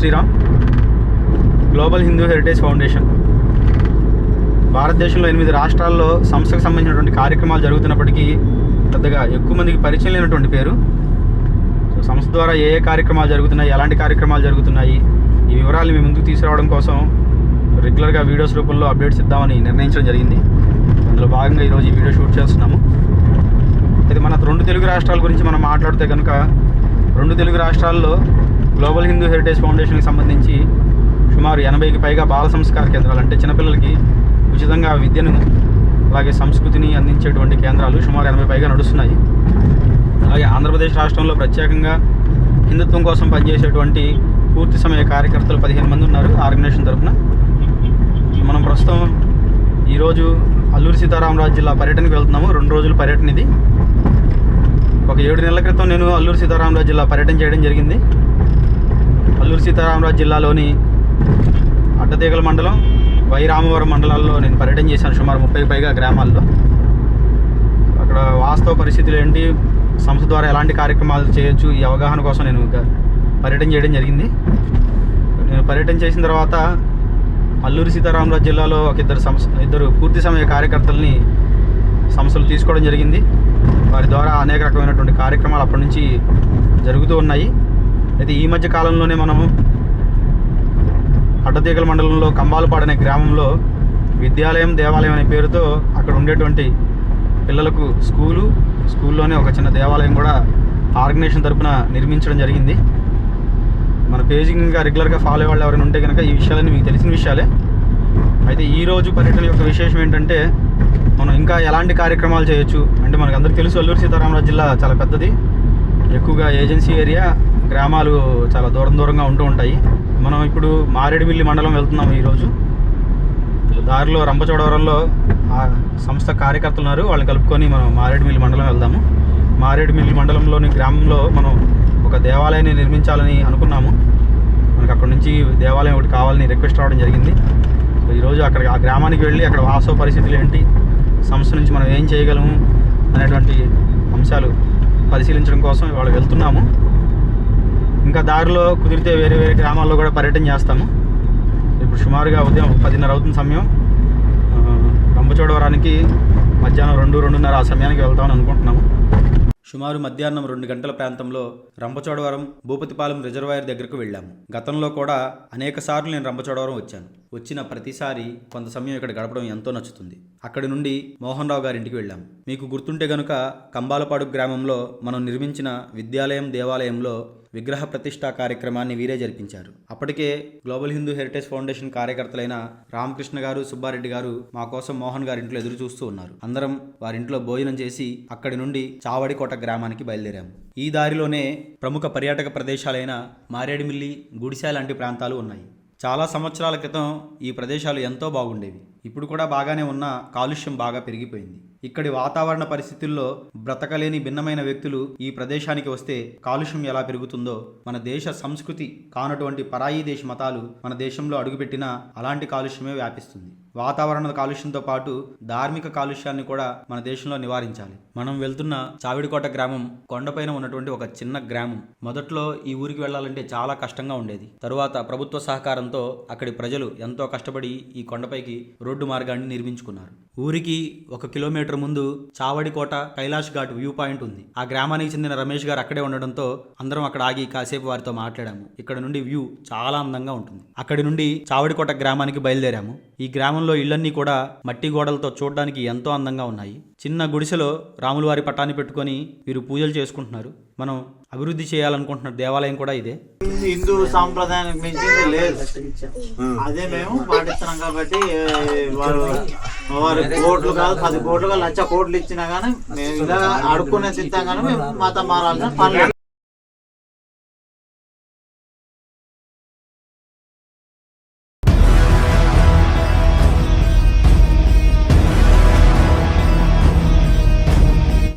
Sriram. Global Hindu heritage foundation భారతదేశంలో ఎనిమిది రాష్ట్రాల్లో సంస్థకు సంబంధించినటువంటి కార్యక్రమాలు జరుగుతున్నప్పటికీ పెద్దగా ఎక్కువ మందికి పరిచయం లేనటువంటి పేరు. సో సంస్థ ద్వారా ఏ ఏ కార్యక్రమాలు జరుగుతున్నాయి ఎలాంటి కార్యక్రమాలు జరుగుతున్నాయి ఈ వివరాలు మీ ముందుకు తీసుకురావడం కోసం రెగ్యులర్గా వీడియోస్ రూపంలో అప్డేట్స్ ఇద్దామని నిర్ణయించడం జరిగింది. అందులో భాగంగా ఈరోజు ఈ వీడియో షూట్ చేస్తున్నాము. అయితే మన రెండు తెలుగు రాష్ట్రాల గురించి మనం మాట్లాడితే కనుక రెండు తెలుగు రాష్ట్రాల్లో గ్లోబల్ హిందూ హెరిటేజ్ ఫౌండేషన్కి సంబంధించి సుమారు ఎనభైకి పైగా బాల సంస్కార కేంద్రాలు అంటే చిన్నపిల్లలకి ఉచితంగా విద్యను అలాగే సంస్కృతిని అందించేటువంటి కేంద్రాలు సుమారు ఎనభై పైగా నడుస్తున్నాయి. అలాగే ఆంధ్రప్రదేశ్ రాష్ట్రంలో ప్రత్యేకంగా హిందుత్వం కోసం పనిచేసేటువంటి పూర్తి సమయ కార్యకర్తలు పదిహేను మంది ఉన్నారు ఆర్గనైజేషన్ తరఫున. మనం ప్రస్తుతం ఈరోజు అల్లూరి సీతారామరాజు జిల్లా పర్యటనకు వెళ్తున్నాము. రెండు రోజుల పర్యటన ఇది. ఒక ఏడు నెలల క్రితం నేను అల్లూరి సీతారామరాజు జిల్లా పర్యటన చేయడం జరిగింది. అల్లూరు సీతారామరాజు జిల్లాలోని అడ్డతీగల మండలం వైరామవరం మండలాల్లో నేను పర్యటన చేశాను సుమారు ముప్పై పైగా గ్రామాల్లో. అక్కడ వాస్తవ పరిస్థితులు ఏంటి? సంస్థ ద్వారా ఎలాంటి కార్యక్రమాలు చేయొచ్చు? ఈ అవగాహన కోసం నేను పర్యటన చేయడం జరిగింది. నేను పర్యటన చేసిన తర్వాత అల్లూరి సీతారామరాజు జిల్లాలో ఒక ఇద్దరు సంస్థ ఇద్దరు పూర్తి సమయ కార్యకర్తల్ని సంస్థలు తీసుకోవడం జరిగింది. వారి ద్వారా అనేక రకమైనటువంటి కార్యక్రమాలు అప్పటి నుంచి జరుగుతూ ఉన్నాయి. అయితే ఈ మధ్య కాలంలోనే మనము అడ్డతీగల మండలంలో కంబాలపాడు అనే గ్రామంలో విద్యాలయం దేవాలయం అనే పేరుతో అక్కడ ఉండేటువంటి పిల్లలకు స్కూలు స్కూల్లోనే ఒక చిన్న దేవాలయం కూడా ఆర్గనైజేషన్ తరపున నిర్మించడం జరిగింది. మన పేజింగ్ ఇంకా రెగ్యులర్గా ఫాలో అయ్యే వాళ్ళు ఎవరైనా ఉంటే కనుక ఈ విషయాలన్నీ మీకు తెలిసిన విషయాలే. అయితే ఈరోజు పర్యటన యొక్క విశేషం ఏంటంటే మనం ఇంకా ఎలాంటి కార్యక్రమాలు చేయొచ్చు? అంటే మనకు అందరికీ తెలుసు అల్లూరు సీతారామరాజు జిల్లా చాలా పెద్దది. ఎక్కువగా ఏజెన్సీ ఏరియా గ్రామాలు చాలా దూరం దూరంగా ఉంటూ ఉంటాయి. మనం ఇప్పుడు మారేడుమిల్లి మండలం వెళ్తున్నాము ఈరోజు. దారిలో రంపచోడవరంలో ఆ సంస్థ కార్యకర్తలు ఉన్నారు. వాళ్ళని కలుపుకొని మనం మారేడుమిల్లి మండలం వెళ్దాము. మారేడుమిల్లి మండలంలోని గ్రామంలో మనం ఒక దేవాలయాన్ని నిర్మించాలని అనుకున్నాము. మనకు అక్కడ నుంచి దేవాలయం ఒకటి కావాలని రిక్వెస్ట్ రావడం జరిగింది. సో ఈరోజు అక్కడ ఆ గ్రామానికి వెళ్ళి అక్కడ వాస్తవ పరిస్థితులు ఏంటి సంస్థ నుంచి మనం ఏం చేయగలము అనేటువంటి అంశాలు పరిశీలించడం కోసం ఇవాళ వెళ్తున్నాము. ఇంకా దారిలో కుదిరితే వేరే వేరే గ్రామాల్లో కూడా పర్యటన చేస్తాము. ఇప్పుడు సుమారుగా ఉదయం పదిన్నర అవుతున్న సమయం. రంబచోడవరానికి రంపచోడవరానికి మధ్యాహ్నం రెండు రెండున్నర ఆ సమయానికి వెళ్తామని అనుకుంటున్నాము. సుమారు మధ్యాహ్నం రెండు గంటల ప్రాంతంలో రంపచోడవరం భూపతిపాలెం రిజర్వాయర్ దగ్గరకు వెళ్ళాము. గతంలో కూడా అనేక సార్లు నేను రంపచోడవరం వచ్చాను. వచ్చిన ప్రతిసారి కొంత సమయం ఇక్కడ గడపడం ఎంతో నచ్చుతుంది. అక్కడి నుండి మోహన్ రావు గారి ఇంటికి మీకు గుర్తుంటే గనుక కంబాలపాడు గ్రామంలో మనం నిర్మించిన విద్యాలయం దేవాలయంలో విగ్రహ ప్రతిష్ఠా కార్యక్రమాన్ని వీరే జరిపించారు. అప్పటికే గ్లోబల్ హిందూ హెరిటేజ్ ఫౌండేషన్ కార్యకర్తలైన రామకృష్ణ గారు సుబ్బారెడ్డి గారు మా కోసం మోహన్ గారి ఇంట్లో ఎదురు చూస్తూ ఉన్నారు. అందరం వారింట్లో భోజనం చేసి అక్కడి నుండి చావడికోట గ్రామానికి బయలుదేరాము ఈ దారిలోనే ప్రముఖ పర్యాటక ప్రదేశాలైన మారేడుమిల్లి గుడిసె లాంటి ప్రాంతాలు ఉన్నాయి. చాలా సంవత్సరాల క్రితం ఈ ప్రదేశాలు ఎంతో బాగుండేవి. ఇప్పుడు కూడా బాగానే ఉన్న కాలుష్యం బాగా పెరిగిపోయింది. ఇక్కడి వాతావరణ పరిస్థితుల్లో బ్రతకలేని భిన్నమైన వ్యక్తులు ఈ ప్రదేశానికి వస్తే కాలుష్యం ఎలా పెరుగుతుందో మన దేశ సంస్కృతి కానటువంటి పరాయి దేశ మతాలు మన దేశంలో అడుగుపెట్టినా అలాంటి కాలుష్యమే వ్యాపిస్తుంది. వాతావరణ కాలుష్యంతో పాటు ధార్మిక కాలుష్యాన్ని కూడా మన దేశంలో నివారించాలి. మనం వెళ్తున్న చావిడికోట గ్రామం కొండపైన ఉన్నటువంటి ఒక చిన్న గ్రామం. మొదట్లో ఈ ఊరికి వెళ్ళాలంటే చాలా కష్టంగా ఉండేది. తరువాత ప్రభుత్వ సహకారంతో అక్కడి ప్రజలు ఎంతో కష్టపడి ఈ కొండపైకి రోడ్డు మార్గాన్ని నిర్మించుకున్నారు. ఊరికి ఒక కిలోమీటర్ ముందు చావడికోట కైలాష్ ఘాట్ వ్యూ పాయింట్ ఉంది. ఆ గ్రామానికి చెందిన రమేష్ గారు అక్కడే ఉండడంతో అందరం అక్కడ ఆగి కాసేపు వారితో మాట్లాడాము. ఇక్కడ నుండి వ్యూ చాలా అందంగా ఉంటుంది. అక్కడి నుండి చావడికోట గ్రామానికి బయలుదేరాము. ఈ గ్రామంలో ఇళ్ళన్నీ కూడా మట్టి గోడలతో చూడడానికి ఎంతో అందంగా ఉన్నాయి. చిన్న గుడిసెలో రాములవారి పట్టాన్ని పెట్టుకొని వీరు పూజలు చేసుకుంటున్నారు. మనం అభివృద్ధి చేయాలనుకుంటున్నారు. దేవాలయం కూడా ఇదే. హిందూ సాంప్రదాయానికి మించింది లేదు. అదే మేము పాటిస్తున్నాం కాబట్టి వారు వారు కోట్లు కాదు పది కోట్లు కాదు లక్ష కోట్లు ఇచ్చినా కానీ మేము ఇలా అడుక్కునే తింటాం కానీ మేము మతం మారాల్సిన పని